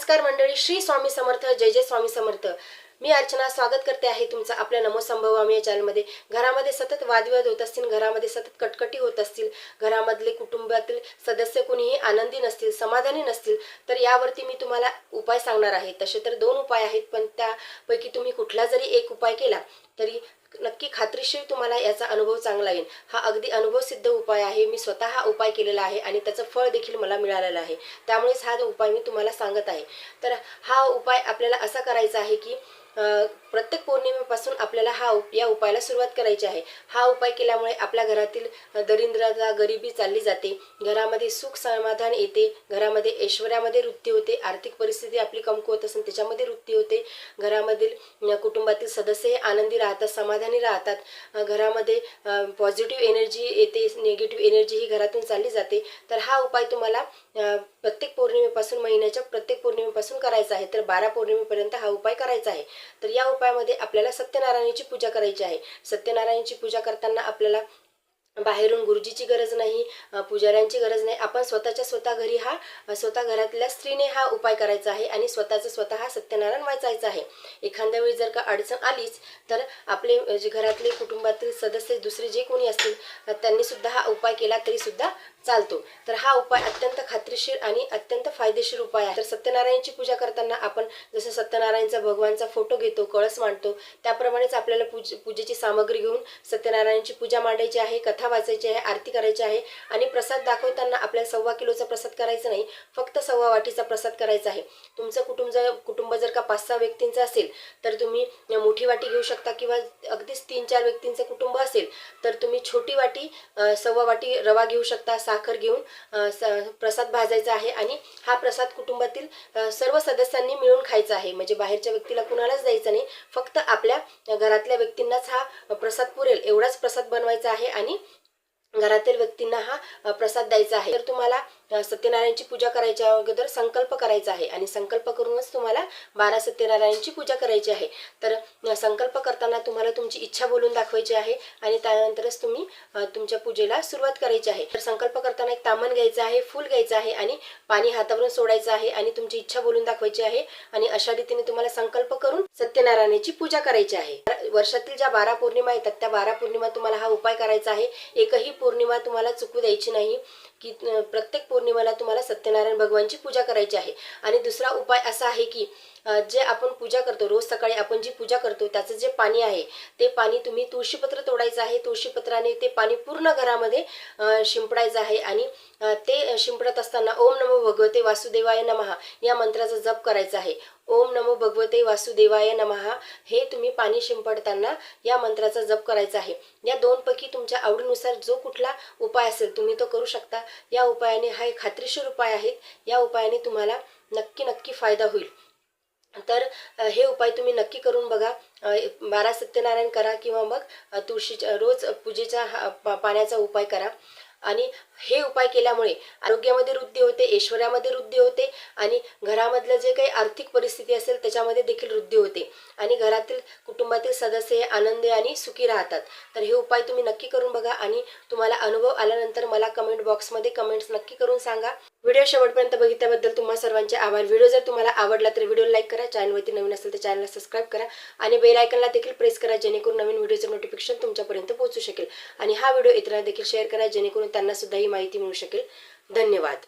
नमस्कार मंडळी श्री स्वामी समर्थ जय जय स्वामी समर्थ. मी अर्चना स्वागत करते आहे तुमचं आपल्या नमो संभवामी या चॅनलमध्ये. घरामध्ये सतत वादविवाद होत असतील घरामध्ये सतत कटकटी होत असतील घरामधले कुटुंबातील सदस्य कोणीही आनंदी नसतील समाधानी नसतील तर यावरती मी तुम्हाला उपाय सांगणार आहे. तसे तर दोन उपाय आहेत पण त्यापैकी तुम्ही कुठला जरी एक उपाय केला तरी नक्की खात्रीशीर तुम्हाला याचा अनुभव चांगला येईल. हा अगदी अनुभव सिद्ध उपाय आहे. मी स्वतः हा उपाय केलेला आहे आणि त्याचं फळ देखील मला मिळालेलं आहे. त्यामुळेच हा उपाय मी तुम्हाला सांगत आहे. तर हा उपाय आपल्याला असा करायचा आहे की प्रत्येक पौर्णिमेपासून आपल्याला हा उप- या उपायाला सुरुवात करायची आहे. हा उपाय केल्यामुळे आपल्या घरातील दरिद्रता गरिबी चालली जाते. घरामध्ये सुख समाधान येते. घरामध्ये ऐश्वर्यामध्ये वृत्ती होते. आर्थिक परिस्थिती आपली कमकुवत असून त्याच्यामध्ये वृत्ती होते. घरामधील कुटुंबातील सदस्य हे आनंदी राहतात. समाधान राहतात. घरामध्ये पॉझिटिव्ह एनर्जी येते निगेटिव्ह एनर्जी ही घरातून चालली जाते. तर हा उपाय तुम्हाला प्रत्येक पौर्णिमेपासून महिन्याच्या प्रत्येक पौर्णिमेपासून करायचा आहे. तर बारा पौर्णिमेपर्यंत हा उपाय करायचा आहे. तर या उपायामध्ये आपल्याला सत्यनारायणाची पूजा करायची आहे. सत्यनारायणची पूजा करताना आपल्याला बाहेरून गुरुजीची गरज नाही पुजाऱ्यांची गरज नाही. आपण स्वतःच्या स्वतः घरी हा स्वतः घरातल्या स्त्रीने हा उपाय करायचा आहे आणि स्वतःचं स्वतः हा सत्यनारायण वाचायचा आहे. एखाद्या वेळी जर का अडचण आलीच तर आपले जे घरातले कुटुंबातील सदस्य दुसरे जे कोणी असतील त्यांनी सुद्धा हा उपाय केला तरी सुद्धा चालतो. तर हा उपाय अत्यंत खात्रीशीर आणि अत्यंत फायदेशीर उपाय आहे. तर सत्यनारायणची पूजा करताना आपण जसं सत्यनारायणचा भगवानचा फोटो घेतो कळस मांडतो त्याप्रमाणेच आपल्याला पूज पूजेची सामग्री घेऊन सत्यनारायणची पूजा मांडायची आहे कथा वाचायची आहे आरती करायची आहे आणि प्रसाद दाखवताना आपल्याला सव्वा किलोचा प्रसाद करायचा नाही फक्त सव्वा वाटीचा प्रसाद करायचा आहे. तुमचं कुटुंब जर कुटुंब जर का पाच सहा व्यक्तींचं असेल तर तुम्ही मोठी वाटी घेऊ शकता किंवा अगदीच तीन चार व्यक्तींचं कुटुंब असेल तर तुम्ही छोटी वाटी सव्वा वाटी रवा घेऊ शकता साखर घेऊन स- प्रसाद भाजायचा आहे आणि हा प्रसाद कुटुंबातील सर्व सदस्यांनी मिळून खायचा आहे. म्हणजे बाहेरच्या व्यक्तीला कुणालाच द्यायचा नाही फक्त आपल्या घरातल्या व्यक्तींनाच हा प्रसाद पुरेल एवढाच प्रसाद बनवायचा आहे आणि घरातील व्यक्तींना हा प्रसाद द्यायचा आहे. तर तुम्हाला सत्यनारायणची पूजा करायच्या अगोदर संकल्प करायचा आहे आणि संकल्प करूनच तुम्हाला बारा सत्यनारायणची पूजा करायची आहे तर संकल्प करताना तुम्हाला तुमची इच्छा बोलून दाखवायची आहे आणि त्यानंतरच तुम्ही तुमच्या पूजेला सुरुवात करायची आहे. तर संकल्प करताना एक तामण घ्यायचं आहे फूल घ्यायचं आहे आणि पाणी हातावरून सोडायचं आहे आणि तुमची इच्छा बोलून दाखवायची आहे आणि अशा रीतीने तुम्हाला संकल्प करून सत्यनारायणाची पूजा करायची आहे. वर्षातील ज्या बारा पौर्णिमा येतात त्या बारा पौर्णिमा तुम्हाला हा उपाय करायचा आहे. एकही पौर्णिमा तुम्हाला चुकू द्यायची नाही. की प्रत्येक पौर्णिमेला तुम्हाला सत्यनारायण भगवानची पूजा करायची आहे. आणि दुसरा उपाय असा आहे की जे आपण पूजा करतो रोज सकाळी आपण जी पूजा करतो त्याचं जे पाणी आहे ते पाणी तुम्ही तुळशीपत्र तोडायचं आहे. तुळशीपत्राने ते पाणी पूर्ण घरामध्ये शिंपडायचं आहे. आणि ते शिंपडत असताना ओम नमो भगवते वासुदेवाय नमहा या मंत्राचा जप करायचा आहे. ओम नमो भगवते वासुदेवाय नमहा हे तुम्ही पाणी शिंपडताना या मंत्राचा जप करायचा आहे. या दोनपैकी तुमच्या आवडीनुसार जो कुठला उपाय असेल तुम्ही तो करू शकता. या उपायाने हा एक खात्रीशीर उपाय आहेत या उपायाने तुम्हाला नक्की नक्की फायदा होईल. तर हे उपाय तुम्ही नक्की करून बघा. बारा सत्यनारायण करा किंवा मग तुळशीच्या रोज पूजेचा हा पाण्याचा उपाय करा. आणि हे उपाय केल्यामुळे आरोग्यामध्ये वृद्धी होते ऐश्वर्यामध्ये वृद्धी होते आणि घरामधलं जे काही आर्थिक परिस्थिती असेल त्याच्यामध्ये देखील वृद्धी होते. आणि घरातील कुटुंबातील सदस्य हे आनंदी आणि सुखी राहतात. तर हे उपाय तुम्ही नक्की करून बघा आणि तुम्हाला अनुभव आल्यानंतर मला कमेंट बॉक्समध्ये कमेंट्स नक्की करून सांगा. व्हिडिओ शेवटपर्यंत बघितल्याबद्दल तुम्हा सर्वांचे आभार. व्हिडिओ जर तुम्हाला आवडला तर व्हिडिओ लाईक करा. चॅनलवरती नवीन असेल तर चॅनलला सबस्क्राईब करा आणि बेल आयकनला देखील प्रेस करा जेणेकरून नवीन व्हिडिओचं नोटिफिकेशन तुमच्यापर्यंत पोहोचू शकेल. आणि हा व्हिडिओ इतरांना देखील शेअर करा जेणेकरून त्यांना सुद्धा ही माहिती मिळू शकेल. धन्यवाद.